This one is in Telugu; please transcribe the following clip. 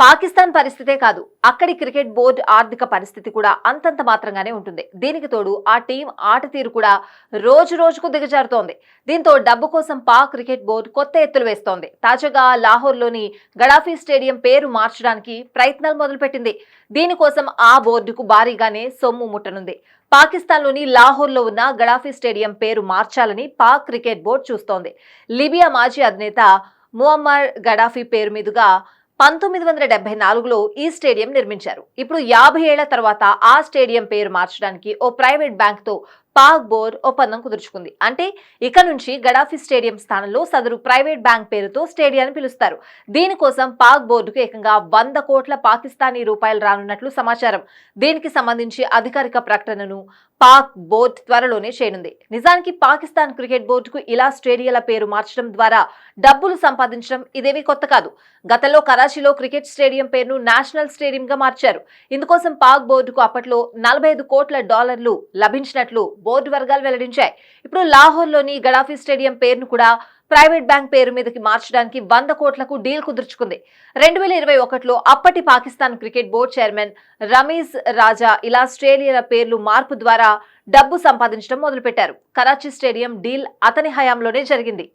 పాకిస్తాన్ పరిస్థితే కాదు అక్కడి క్రికెట్ బోర్డు ఆర్థిక పరిస్థితి కూడా అంతంత మాత్రంగానే ఉంటుంది. దీనికి తోడు ఆ టీం ఆట తీరు కూడా రోజు రోజుకు దిగజారుతోంది. దీంతో డబ్బు కోసం పాక్ క్రికెట్ బోర్డు కొత్త ఎత్తులు వేస్తోంది. తాజాగా లాహోర్లోని గడాఫీ స్టేడియం పేరు మార్చడానికి ప్రయత్నాలు మొదలుపెట్టింది. దీనికోసం ఆ బోర్డుకు భారీగానే సొమ్ము ముట్టనుంది. పాకిస్తాన్లోని లాహోర్లో ఉన్న గడాఫీ స్టేడియం పేరు మార్చాలని పాక్ క్రికెట్ బోర్డు చూస్తోంది. లిబియా మాజీ అధినేత ముఅమ్మర్ గడాఫీ పేరు మీదుగా పంతొమ్మిది వందల డెబ్బై నాలుగులో ఈ స్టేడియం నిర్మించారు. ఇప్పుడు యాభై ఏళ్ళ తర్వాత ఆ స్టేడియం పేరు మార్చడానికి ఓ ప్రైవేట్ బ్యాంక్తో పాక్ బోర్డ్ ఒప్పందం కుదుర్చుకుంది. అంటే ఇక నుంచి గడాఫీ స్టేడియం స్థానంలో సదరు ప్రైవేట్ బ్యాంక్ పేరుతో స్టేడియాన్ని పిలుస్తారు. దీనికోసం పాక్ బోర్డుకు ఏకంగా వంద కోట్ల పాకిస్తానీ రూపాయలు రానున్నట్లు సమాచారం. దీనికి సంబంధించి అధికారిక ప్రకటనను పాక్ బోర్డు త్వరలోనే చేయనుంది. నిజానికి పాకిస్తాన్ క్రికెట్ బోర్డుకు ఇలా స్టేడియాల పేరు మార్చడం ద్వారా డబ్బులు సంపాదించడం ఇదేవి కొత్త కాదు. గతంలో కరాచీలో క్రికెట్ స్టేడియం పేరును నేషనల్ స్టేడియంగా మార్చారు. ఇందుకోసం పాక్ బోర్డుకు అప్పట్లో నలభై ఐదు కోట్ల డాలర్లు లభించినట్లు బోర్డు వర్గాలు వెల్లడించాయి. ఇప్పుడు లాహోర్లోని గడాఫీ స్టేడియం పేరును కూడా ప్రైవేట్ బ్యాంక్ పేరు మీదకి మార్చడానికి వంద కోట్లకు డీల్ కుదుర్చుకుంది. రెండు వేల ఇరవై ఒకటిలో అప్పటి Pakistan cricket board chairman Ramiz Raja ఇలా స్టేడియాల పేర్లు మార్పు ద్వారా డబ్బు సంపాదించడం మొదలుపెట్టారు. కరాచీ స్టేడియం డీల్ అతని హయాంలోనే జరిగింది.